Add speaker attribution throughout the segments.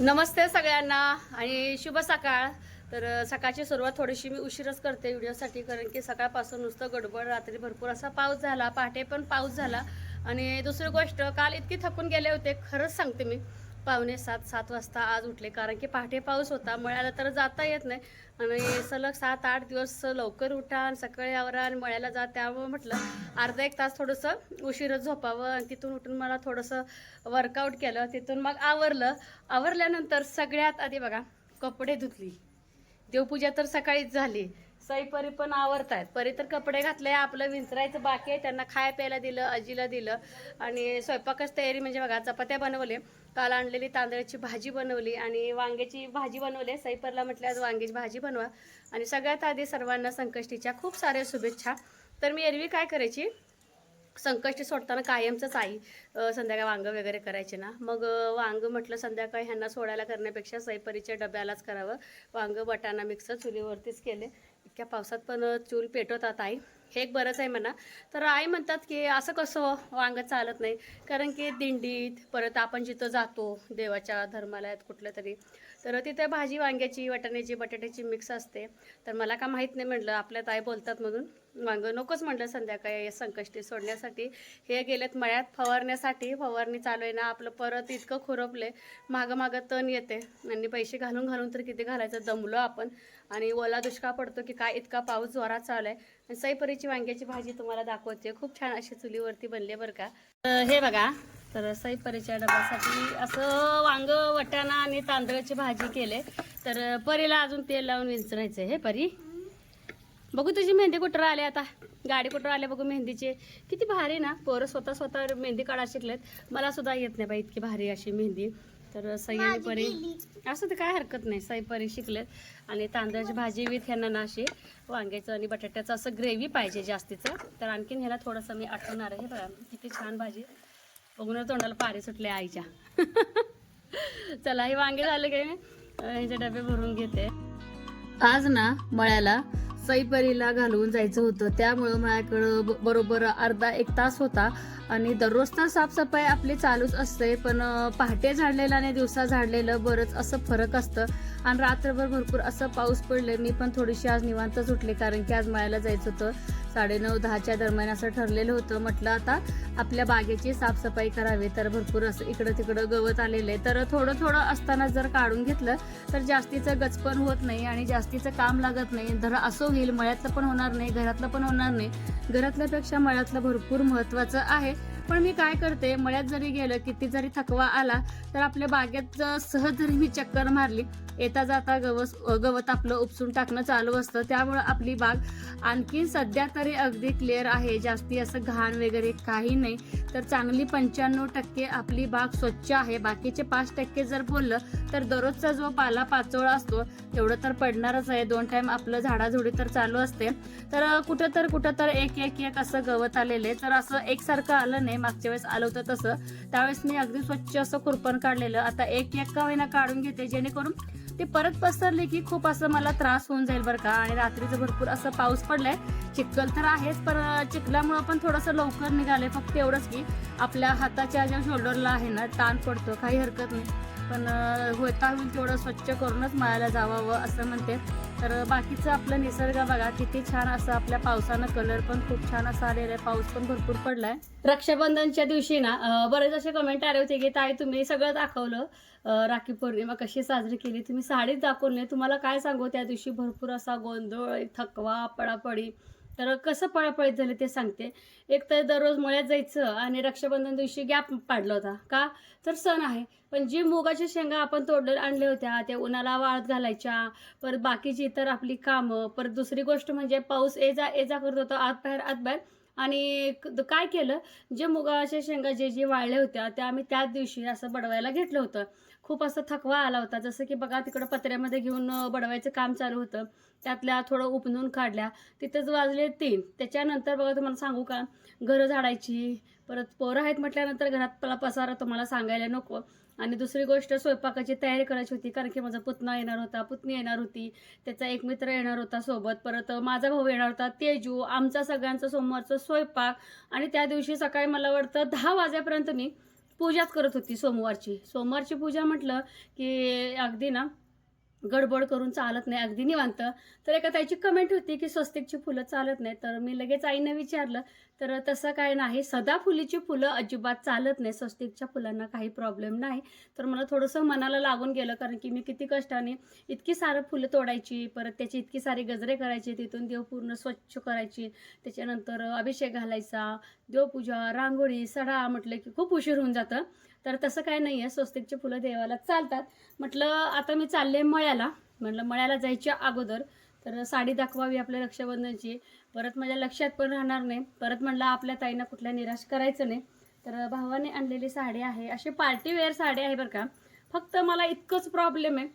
Speaker 1: नमस्ते सगळ्यांना आणि शुभ सकाळ. तर सकाळची सुरुवात थोडीशी मी उशीरच करते व्हिडिओसाठी कारण की सकाळपासून नुसतं गडबड रात्री भरपूर असा पाऊस झाला पहाटे पण पाऊस झाला. आणि दुसरी गोष्ट काल इतकी थकून गेले होते खरंच सांगते मी. पावणे सात सात वाजता आज उठले. कारण की पहाटे पाऊस होता मळ्याला तर जाता येत नाही. आणि सलग सात आठ दिवस लवकर उठा आणि सकाळी आवरा आणि मळ्याला जा. त्यामुळे म्हटलं अर्धा एक तास थोडंसं उशीरच झोपावं. आणि तिथून उठून मला थोडंसं वर्कआउट केलं. तिथून मग आवरलं. आवरल्यानंतर सगळ्यात आधी बघा कपडे धुतली. देवपूजा तर सकाळीच झाली. सई परी पण आवरतायत. परी तर कपडे घातले आपलं विंचरायचं बाकी आहे. त्यांना खाय प्यायला दिलं आजीला दिलं. आणि स्वयंपाकच तयारी म्हणजे बघा चपात्या बनवले. काल आणलेली तांदळाची भाजी बनवली आणि वांग्याची भाजी बनवली. सईपरला म्हटलं आज वांग्याची भाजी बनवा. आणि सगळ्यात आधी सर्वांना संकष्टीच्या खूप साऱ्या शुभेच्छा. तर मी एरवी काय करायची? संकष्टी सोडताना कायमचंच आई संध्याकाळ वांगं वगैरे करायचे ना. मग वांगं म्हटलं संध्याकाळी ह्यांना सोडायला करण्यापेक्षा सैपरीच्या डब्यालाच करावं. वांगं बटाणा मिक्स चुलीवरतीच केले. इतक्या पावसात पण चूल पेटवतात आई. हे एक बरंच आहे म्हणा. तर आई म्हणतात की असं कसं वांगं चालत नाही. कारण की दिंडीत परत आपण जिथं जातो देवाच्या धर्मालयात कुठलं तरी तर तिथे भाजी वांग्याची वाटाण्याची बटाट्याची मिक्स असते. तर मला का माहीत नाही म्हटलं आपल्यात आई बोलतात म्हणून. वांगं नकोच म्हटलं संध्याकाळी संकष्टी सोडण्यासाठी. हे गेलेत मळ्यात फवारण्यासाठी. फवारणी चालू आहे ना आपलं परत इतकं खुरपले मागं मागं तण येते आणि पैसे घालून घालून तर किती घालायचं? दमलो आपण. आणि ओला दुष्काळ पडतो की काय? इतका पाऊस जोरात चालू आहे. आणि सईपरीची वांग्याची भाजी तुम्हाला दाखवते. खूप छान अशी चुलीवरती बनली बरं का. तर हे बघा तर सईपरीच्या डब्यासाठी असं वांग वटाणा आणि तांदळाची भाजी केले. तर परीला अजून तेल लावून विंचरायचं हे परी. बघू तुझी मेहंदी कुठं आले आता? गाडी कुठं आले बघू मेहंदीचे. किती भारी ना? पोरं स्वतः स्वतः मेहंदी काढा शिकलेत. मला सुद्धा येत नाही बाई इतकी भारी अशी मेहंदी. तर आणि परी असं तर काय हरकत नाही. सई परी शिकलेत. आणि तांदळाची भाजी विथ ह्यांना ना अशी वांग्याचं आणि बटाट्याचं असं ग्रेव्ही पाहिजे जास्तीचं. तर आणखीन ह्याला थोडंसं मी आठवणार आहे बघा. किती छान भाजी. बघून तोंडाला पारी सुटले आईच्या. चला हे वांगे झाले काय ह्याचे डबे भरून घेते. आज ना मळ्याला सईपरीला घालवून जायचं होतं. त्यामुळं माझ्याकडं ब- बरोबर अर्धा एक तास होता. आणि दररोज तर साफसफाई आपली चालूच असते पण पहाटे झाडलेलं आणि दिवसा झाडलेलं बरंच असं फरक असतं. आणि रात्रभर भरपूर असं पाऊस पडले मी पण थोडीशी आज निवांतच उठले कारण की आज मळ्याला जायचं होतं. साडेनऊ दहाच्या दरम्यान असं ठरलेलं होतं. म्हटलं आता आपल्या बागेची साफसफाई करावी. तर भरपूर असं इकडं तिकडं गवत आलेलं आहे. तर थोडं थोडं असताना जर काढून घेतलं तर जास्तीचं गचपण होत नाही आणि जास्तीचं काम लागत नाही. धर असं होईल मळ्यातलं पण होणार नाही घरातलं पण होणार नाही. घरातल्यापेक्षा मळ्यातलं भरपूर महत्वाचं आहे. पण मी काय करते मळ्यात जरी गेलं किती जरी थकवा आला तर आपल्या बागेत सहज जरी मी चक्कर मारली येता जाता गवस गवत आपलं उपसून टाकणं चालू असतं. त्यामुळं आपली बाग आणखी सध्या तरी अगदी क्लिअर आहे. जास्ती असं घाण वगैरे काही नाही. तर चांगली पंच्याण्णव टक्के आपली बाग स्वच्छ आहे. बाकीचे पाच टक्के जर बोललं तर दररोजचा जो पाला पाचोळा असतो तेवढं तर पडणारच आहे. दोन टाईम आपलं झाडाझुडी तर चालू असते. तर कुठं तर कुठं तर एक एक एक असं गवत आलेले तर असं एकसारखं आलं नाही. मागच्या वेळेस आलं होतं तसं. त्यावेळेस मी अगदी स्वच्छ असं कुरपण काढलेलं. आता एक एक का होईना काढून घेते. जेणेकरून ते परत पसरले की खूप असं मला त्रास होऊन जाईल बरं का. आणि रात्रीचं भरपूर असं पाऊस पडलाय. चिखल तर आहेच पण चिखलामुळं पण थोडंसं लवकर निघाले फक्त एवढंच की आपल्या हाताच्या ज्या शोल्डरला आहे ना ताण पडतो. काही हरकत नाही. पण होता होईल तेवढं स्वच्छ करूनच मळायला जावावं असं म्हणते. तर बाकीचं आपलं निसर्ग बघा किती छान असं आपल्या पावसानं कलर पण खूप छान असा आलेला आहे. पाऊस पण भरपूर पडलाय. रक्षाबंधनच्या दिवशी ना बरेच असे कमेंट आले होते की ताई तुम्ही सगळं दाखवलं राखी पौर्णिमा कशी साजरी केली? तुम्ही साडीच दाखवली तुम्हाला काय सांगू त्या दिवशी भरपूर असा गोंधळ थकवा पडापडी तर कसं पळापळीत झालं ते सांगते. एक तर दररोज मळ्यात जायचं आणि रक्षाबंधन दिवशी गॅप पाडला होता. का? तर सण आहे. पण जी मुगाच्या शेंगा आपण तोडले आणल्या होत्या त्या उन्हाला वाळत घालायच्या परत बाकीची इतर आपली कामं परत दुसरी गोष्ट म्हणजे पाऊस एजा जा जा करत होता आत बाहेर आत बाहेर. आणि काय केलं? जे मुगाच्या शेंगा जे जे वाळल्या होत्या त्या आम्ही त्याच दिवशी असं बडवायला घेतलं होतं. खूप असं थकवा आला होता. जसं की बघा तिकडं पत्र्यामध्ये घेऊन बडवायचं काम चालू होतं. त्यातल्या थोडं उपनून काढल्या. तिथंच वाजले तीन. त्याच्यानंतर बघा तुम्हाला सांगू का? घरं झाडायची. परत पोरं आहेत म्हटल्यानंतर घरात मला पसारा तुम्हाला सांगायला नको. आणि दुसरी गोष्ट स्वयंपाकाची तयारी करायची होती. कारण की माझा पुतणा येणार होता. पुतणी येणार होती. त्याचा एक मित्र येणार होता सोबत. परत माझा भाऊ येणार होता. तेजू आमचा सगळ्यांचा सोमवारचा स्वयंपाक. आणि त्या दिवशी सकाळी मला वाटतं दहा वाजेपर्यंत मी पूजाच करत होती सोमवारची. सोमवारची पूजा म्हटलं की अगदी ना गडबड करून चालत नाही अगदी निवांत. तर एका त्याची कमेंट होती की स्वस्तिकची फुलं चालत नाही तर मी लगेच आईनं विचारलं तर तसं काय नाही. सदाफुलीची फुलं अजिबात चालत नाही. स्वस्तिकच्या फुलांना काही प्रॉब्लेम नाही. तर मला थोडंसं मनाला लागून गेलं कारण की मी किती कष्टाने इतकी सारं फुलं तोडायची परत त्याची इतकी सारी गजरे करायची तिथून देव पूर्ण स्वच्छ करायची त्याच्यानंतर अभिषेक घालायचा देवपूजा रांगोळी सडा म्हटलं की खूप उशीर होऊन जातं. तर तसं काय नाही आहे स्वस्तिकची फुलं देवाला चालतात. म्हटलं आता मी चालले मळ्याला. म्हटलं मळ्याला जायच्या अगोदर तर साडी दाखवावी आपल्या रक्षाबंधनची. परत माझ्या लक्षात पण राहणार नाही. परत म्हटलं आपल्या ताईंना कुठल्या निराश करायचं नाही. तर भावाने आणलेली साडी आहे. अशी पार्टीवेअर साडी आहे बरं का. फक्त मला इतकंच प्रॉब्लेम आहे.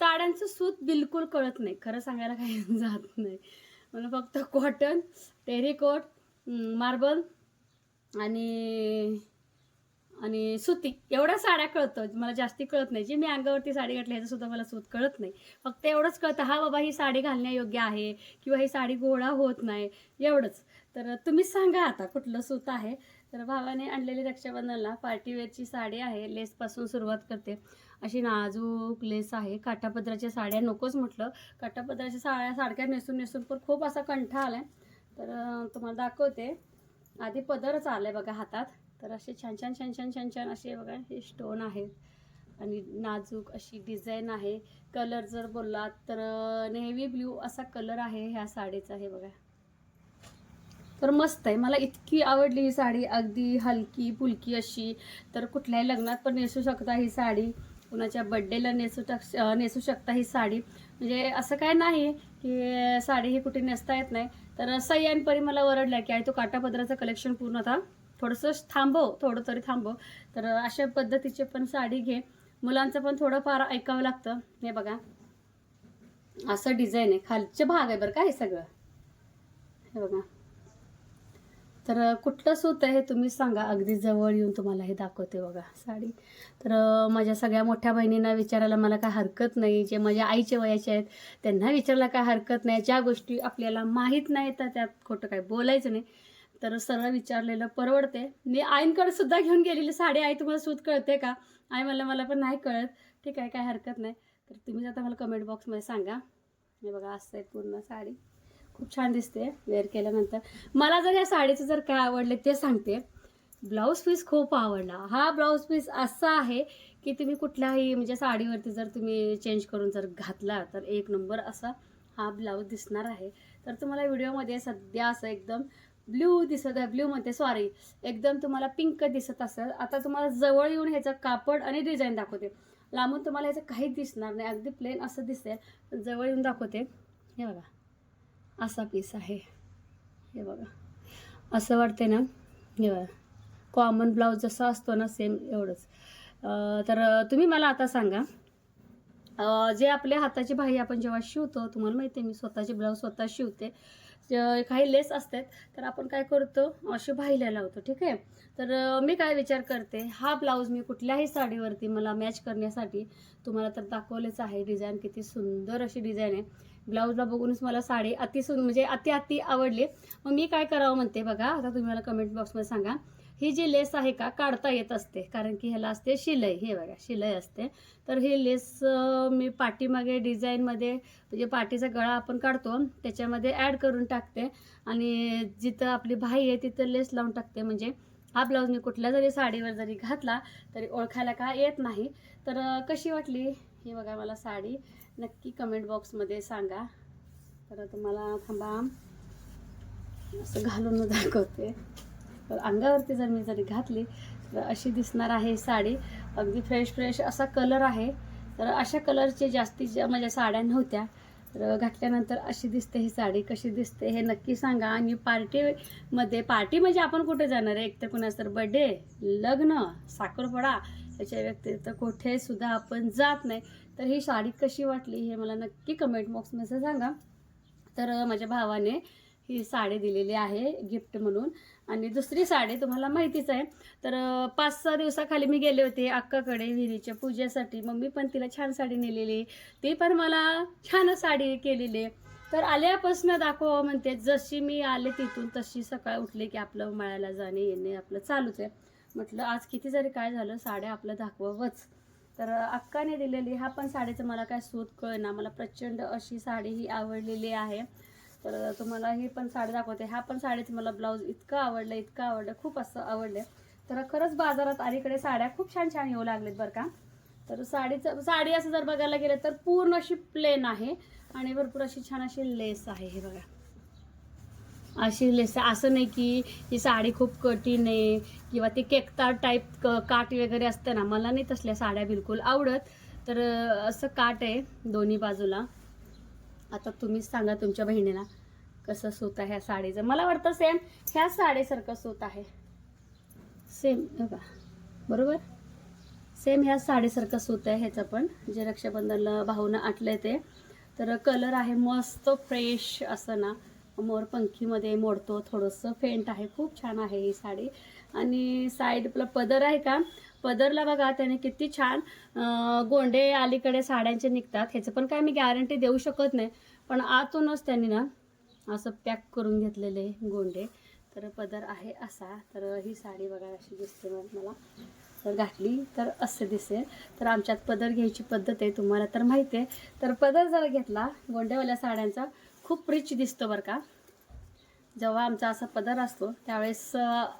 Speaker 1: साड्यांचं सूत बिलकुल कळत नाही. खरं सांगायला काही जात नाही. मला फक्त कॉटन टेरिकोट मार्बल आणि आणि सुती. एवढ्या साड्या कळतं. मला जास्ती कळत नाही. जी मी अंगावरती साडी घातली ह्याचं सुद्धा मला सूत कळत नाही. फक्त एवढंच कळतं हा बाबा ही साडी घालण्यायोग्य आहे किंवा ही साडी गोळा होत नाही. एवढंच. तर तुम्हीच सांगा आता कुठलं सूत आहे. तर भावाने आणलेली रक्षाबंधनला पार्टीवेअरची साडी आहे. लेसपासून सुरुवात करते. अशी नाजूक लेस आहे. काठापदराच्या साड्या नकोच म्हटलं. काठापदराच्या साड्या साडक्या नेसून नेसून पण खूप असा कंठा आला आहे तर तुम्हाला दाखवते. आधी पदरच आलं आहे बघा हातात. तर असे छान छान छान छान छान छान असे बघा हे स्टोन आहेत. आणि नाजूक अशी डिझाईन आहे. कलर जर बोललात तर नेव्ही ब्ल्यू असा कलर आहे ह्या साडीचा हे बघा. तर मस्त आहे. मला इतकी आवडली ही साडी. अगदी हलकी फुलकी अशी. तर कुठल्याही लग्नात पण नेसू शकता ही साडी. कुणाच्या बड्डेला नेसू टाक नेसू शकता ही साडी. म्हणजे असं काय नाही की साडी ही कुठे नेसता येत नाही. तर सई मला ओरडल्या की आहे तो काटापदराचं कलेक्शन पूर्ण आता थोडंसं थांबव थोडं तरी थांबव. तर अशा पद्धतीचे पण साडी घे. मुलांचं पण थोडंफार ऐकावं लागतं. हे बघा. असं डिझाईन आहे. खालचे भाग आहे बरं का हे सगळं. हे बघा. तर कुठलं सूत आहे हे तुम्ही सांगा. अगदी जवळ येऊन तुम्हाला हे दाखवते बघा साडी. तर माझ्या सगळ्या मोठ्या बहिणींना विचारायला मला काय हरकत नाही. जे माझ्या आईचे वयाचे आहेत त्यांना विचारायला काय हरकत नाही. ज्या गोष्टी आपल्याला माहीत नाही तर त्यात खोटं काय बोलायचं नाही. तर सरळ विचारलेलं परवडते. मी आईंकडे सुद्धा घेऊन गेलेली साडी. आई तुम्हाला सूत कळते का? आई मला मला पण नाही कळत. ठीक आहे काय हरकत नाही. तर तुम्हीच आता मला कमेंट बॉक्समध्ये सांगा. हे बघा असं आहे पूर्ण साडी. खूप छान दिसते वेअर केल्यानंतर. मला जर या साडीचं जर काय आवडले ते सांगते. ब्लाऊज पीस खूप आवडला. हा ब्लाऊज पीस असा आहे की तुम्ही कुठल्याही म्हणजे साडीवरती जर तुम्ही चेंज करून जर घातला तर एक नंबर असा हा ब्लाऊज दिसणार आहे. तर तुम्हाला व्हिडिओमध्ये सध्या असं एकदम ब्ल्यू दिसत आहे. ब्ल्यू म्हणते सॉरी एकदम तुम्हाला पिंक दिसत असेल. आता तुम्हाला जवळ येऊन ह्याचं कापड आणि डिझाईन दाखवते. लांबून तुम्हाला ह्याचं काहीच दिसणार नाही. अगदी प्लेन असं दिसेल जवळ येऊन दाखवते. हे बघा. असा पीस आहे. हे बघा. असं वाटते ना? हे बघा. कॉमन ब्लाऊज जसा असतो ना सेम एवढंच. तर तुम्ही मला आता सांगा. जे आपल्या हाताची बाही आपण जेव्हा शिवतो तुम्हाला माहिती आहे मी स्वतःचे ब्लाऊज स्वतः शिवते. काही लेस असतात तर आपण काय करतो अशी बाहीला लावतो ठीक आहे? तर मी काय विचार करते हा ब्लाऊज मी कुठल्याही साडीवरती मला मॅच करण्यासाठी तुम्हाला तर दाखवलेच आहे डिझाईन किती सुंदर अशी डिझाईन आहे. ब्लाऊजला बघूनच मला साडी अति सुंदर म्हणजे अति अति आवडली. मग मी काय करावं म्हणते बघा आता तुम्ही मला कमेंट बॉक्समध्ये सांगा. ही जी लेस आहे का काढता येत असते. कारण की ह्याला असते शिलाई. हे बघा शिलाई असते. तर ही लेस मी पाठीमागे डिझाईनमध्ये म्हणजे पाठीचा गळा आपण काढतो त्याच्यामध्ये ॲड करून टाकते. आणि जिथं आपली भाई आहे तिथं लेस लावून टाकते. म्हणजे हा ब्लाऊज मी कुठल्या जरी साडीवर जरी घातला तरी ओळखायला का येत नाही. तर कशी वाटली? ही बघा मला साडी. नक्की कमेंट बॉक्समध्ये सांगा. तर तुम्हाला थांबा. असं घालून दाखवते. तर अंगावरती जर मी जरी घातली तर अशी दिसणार आहे साडी. अगदी फ्रेश फ्रेश असा कलर आहे. तर अशा कलरचे जास्तीत ज्या माझ्या म्हणजे साड्या नव्हत्या. तर घातल्यानंतर अशी दिसते ही साडी कशी दिसते हे नक्की सांगा. आणि पार्टीमध्ये पार्टी म्हणजे आपण कुठे जाणार आहे? एक तर कुणाचं तर बड्डे लग्न साखरपडा याच्या व्यतिरिक्त कुठेसुद्धा आपण जात नाही. तर ही साडी कशी वाटली हे मला नक्की कमेंट बॉक्समध्ये सांगा. तर माझ्या भावाने ही साडी दिलेली आहे गिफ्ट म्हणून. आणि दुसरी साडी तुम्हाला माहितीच आहे. तर पाच सहा दिवसाखाली मी गेले होते अक्काकडे विहिरीच्या पूजेसाठी. मम्मी पण तिला छान साडी नेलेली. ती पण मला छान साडी केलेली. तर आल्यापासून दाखवा म्हणते जशी मी आले तिथून तशी सकाळ उठले की आपलं मळ्याला जाणे येणे आपलं चालूच आहे. म्हटलं आज किती जरी काय झालं साड्या आपलं दाखवावंच. तर अक्काने दिलेली हा पण साडीचं मला काय सूत कळना. मला प्रचंड अशी साडी ही आवडलेली आहे. तर तुम्हाला ही पण साडी दाखवते. हा पण साडीच मला ब्लाऊज इतकं आवडलं इतकं आवडलं खूप असं आवडलं. तर खरंच बाजारात अलीकडे साड्या खूप छान छान येऊ लागलेत बरं का. तर साडीचं साडी असं जर बघायला गेलं तर पूर्ण अशी प्लेन आहे आणि भरपूर अशी छान अशी लेस आहे हे बघा. अशी लेस असं नाही की ही साडी खूप कठीण आहे किंवा ते केकतार टाईप क काट वगैरे असतं ना मला नाही तसल्या साड्या बिलकुल आवडत. तर असं काट आहे दोन्ही बाजूला. आता तुम्हीच सांगा तुमच्या बहिणीला कसं सूत आहे ह्या साडीचं. मला वाटतं सेम ह्या साडीसारखं सूत आहे. सेम बघा. बरोबर? सेम ह्या साडीसारखं सूत आहे ह्याचं पण. जे रक्षाबंधनला भाऊनं आटलं ते. तर कलर आहे मस्त फ्रेश असं ना. मोरपंखीमध्ये मोडतो थोडंसं फेंट आहे. खूप छान आहे ही साडी. आणि साईड आपला पदर आहे का? पदरला बघा त्याने किती छान गोंडे अलीकडे साड्यांचे निघतात. ह्याचं पण काय मी गॅरंटी देऊ शकत नाही. पण आतूनच त्यांनी ना असं पॅक करून घेतलेले गोंडे. तर पदर आहे असा. तर ही साडी बघा अशी दिसते मला. तर घातली तर असं दिसेल. तर आमच्यात पदर घ्यायची पद्धत आहे तुम्हाला तर माहिती आहे. तर पदर जर घेतला गोंडेवाल्या साड्यांचा खूप रिच दिसतो बरं का. जेव्हा आमचा असा पदर असतो त्यावेळेस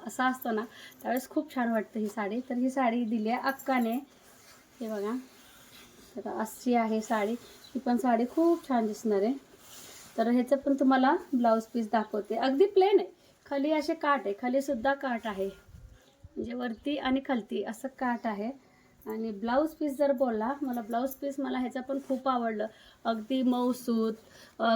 Speaker 1: असा असतो ना त्यावेळेस खूप छान वाटतं ही साडी. तर ही साडी दिली आहे अक्काने. हे बघा. तर अशी आहे साडी. ही पण साडी खूप छान दिसणार आहे. तर ह्याचं पण तुम्हाला ब्लाऊज पीस दाखवते. अगदी प्लेन आहे. खाली असे काठ आहे. खाली सुद्धा काठ आहे. म्हणजे वरती आणि खालती असं काठ आहे. आणि ब्लाऊज पीस जर बोलला मला ब्लाऊज पीस मला ह्याचं पण खूप आवडलं. अगदी मऊसूत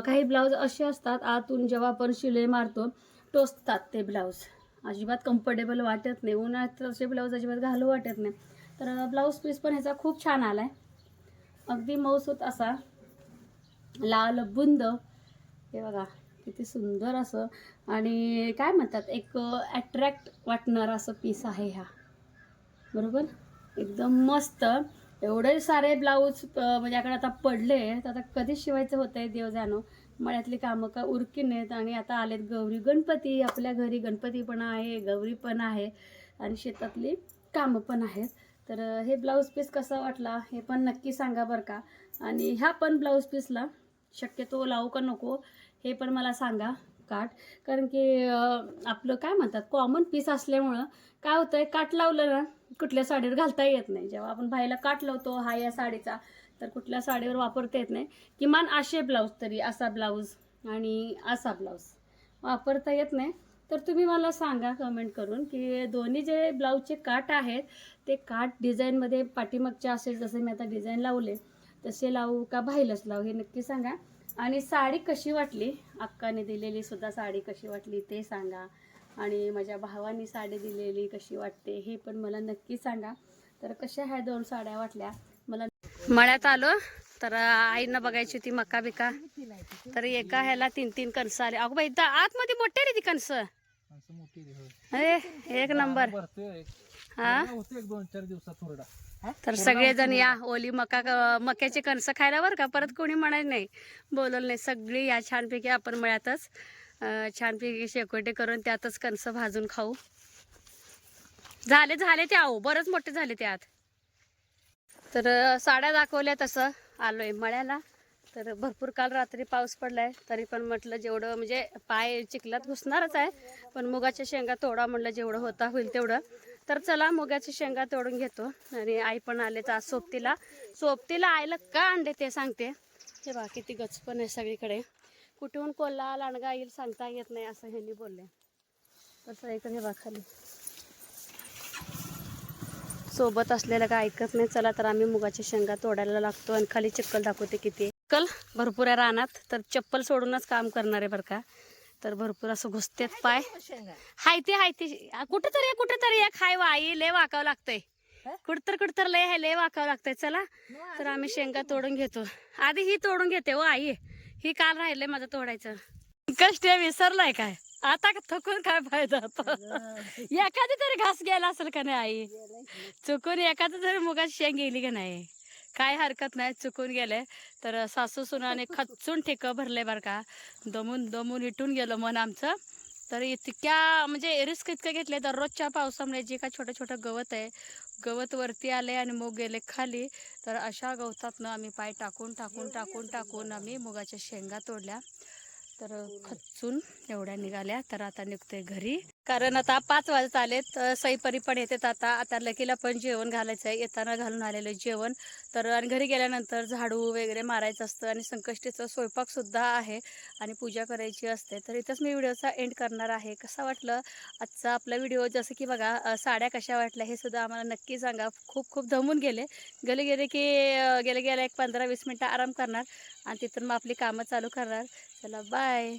Speaker 1: काही ब्लाऊज असे असतात आतून जेव्हा आपण शिले मारतो टोचतात ते ब्लाऊज अजिबात कम्फर्टेबल वाटत नाही. उन्हाळ्यात असे ब्लाऊज अजिबात घालू वाटत नाही. तर ब्लाऊज पीस पण ह्याचा खूप छान आला आहे अगदी मऊसूत असा. लाल बुंद. हे बघा किती सुंदर असं. आणि काय म्हणतात एक अट्रॅक्ट वाटणारा असं पीस आहे हा. बरोबर? एकदम मस्त. एवढे सारे ब्लाऊज माझ्याकडे म्हणजे आता पडले तर आता कधी शिवायचं होतं आहे देव जाणो मळ्यातली कामं का उरकीन आहेत आणि आता आलेत गौरी गणपती. आपल्या घरी गणपती पण आहे गौरी पण आहे आणि शेतातली कामं पण आहेत. तर हे ब्लाऊज पीस कसा वाटला हे पण नक्की सांगा बरं का. आणि ह्या पण ब्लाऊज पीसला शक्यतो लावू का नको हे पण मला सांगा. काठ. कारण की आपलं काय म्हणतात कॉमन पीस असल्यामुळं काय होतं आहे काठ लावलं ना कुठल्या साडीवर घालता येत नाही. जेव्हा आपण बाईला काठ लावतो हा या साडीचा तर कुठल्या साडीवर वापरता येत नाही. किमान असे ब्लाऊज तरी असा ब्लाऊज आणि असा ब्लाऊज वापरता येत नाही. तर तुम्ही मला सांगा कमेंट करून की दोन्ही जे ब्लाऊजचे काठ आहेत ते काठ डिझाईनमध्ये पाठीमागचे असेल जसे मी आता डिझाईन लावले तसे लावू का बाहेरच लावू हे नक्की सांगा. आणि साडी कशी वाटली? अक्काने दिलेली सुद्धा साडी कशी वाटली ते सांगा. आणि माझ्या भावानी साडी दिलेली कशी वाटते हे पण मला नक्की सांगा. तर कशा ह्या दोन साड्या वाटल्या? मला मळ्यात आलो तर आईनं बघायची होती मका बिका. तर एका ह्याला तीन तीन कणसं आले. अगो बाई आतमध्ये मोठे रे ती कणसं. अरे एक नंबर. हा?
Speaker 2: होतो एक दोन चार दिवसात
Speaker 1: तर सगळेजण या ओली मका मक्याचे कणसं खायला बरं का? परत कोणी म्हणायचं नाही बोलवलं नाही सगळी या छानपैकी आपण मळ्यातच अं, छानपैकी शेकोटे करून त्यातच कणसं भाजून खाऊ. झाले झाले ते आहो बरंच मोठे झाले ते आत. तर साड्या दाखवल्या तसं आलोय मळ्याला. तर भरपूर काल रात्री पाऊस पडलाय तरी पण म्हटलं जेवढं म्हणजे पाय चिखलात घुसणारच आहे पण मुगाच्या शेंगा तोडा म्हटलं जेवढं होता होईल तेवढं. तर चला मुगाची शेंगा तोडून घेतो. आणि आई पण आले तर आज सोबतीला. सोबतीला आईला का आणले ते सांगते. हे बा किती गच पण आहे सगळीकडे. कुठून कोल्हा लांडगा येईल सांगता येत नाही असं ह्यांनी बोलले. तसं सगळीकडे हे बा खाली. सोबत असलेलं काय ऐकत नाही. चला तर आम्ही मुगाच्या शेंगा तोडायला लागतो आणि खाली चक्कल दाखवते किती चक्कल भरपूर आहे रानात. तर चप्पल सोडूनच काम करणार आहे बरं का. तर भरपूर असं घुसतेत पाय. हाय ते हाय ते. कुठं तरी कुठं तरी एक हाय वाई लय वाकावं लागतंय. कुठतर कुठतर लय आहे लय वाकावं लागतंय. चला तर आम्ही शेंगा तोडून घेतो. आधी ही तोडून घेते हो आई. ही काल राहिलंय माझं तोडायचं. कष्ट विसरलाय काय? आता का थकून काय फायदा आता? एखादी तरी घास गेला असेल का नाही आई? चुकून एखादी तरी मुगाची शेंग गेली का नाही? काय हरकत नाही चुकून गेले. तर सासू सुनाने खचून ठेकं भरले बरं का. दमून दमून इटून गेलं मन आमचं. तर इतक्या म्हणजे रिस्क इतकं घेतले दररोजच्या पावसामुळे जे काय छोटं छोटं गवत आहे गवत वरती आले आणि मूग गेले खाली. तर अशा गवतातनं आम्ही पाय टाकून टाकून टाकून टाकून आम्ही मुगाच्या शेंगा तोडल्या. तर खचून एवढ्या निघाल्या. तर आता निघतोय घरी. कारण आता पाच वाजत आले तर सईपरी पण येतात आता. आता लकीला पण जेवण घालायचं आहे येताना घालून आलेलं जेवण. तर आणि घरी गेल्यानंतर झाडू वगैरे मारायचं असतं आणि संकष्टीचं स्वयंपाकसुद्धा आहे आणि पूजा करायची असते. तर इथंच मी व्हिडिओचा एंड करणार आहे. कसा वाटलं आजचा आपला व्हिडिओ? जसं की बघा साड्या कशा वाटल्या हे सुद्धा आम्हाला नक्की सांगा. खूप खूप धमून गेले. गेले गेले की गेले गेले एक पंधरा वीस मिनटं आराम करणार आणि तिथून मग आपली कामं चालू करणार. चला बाय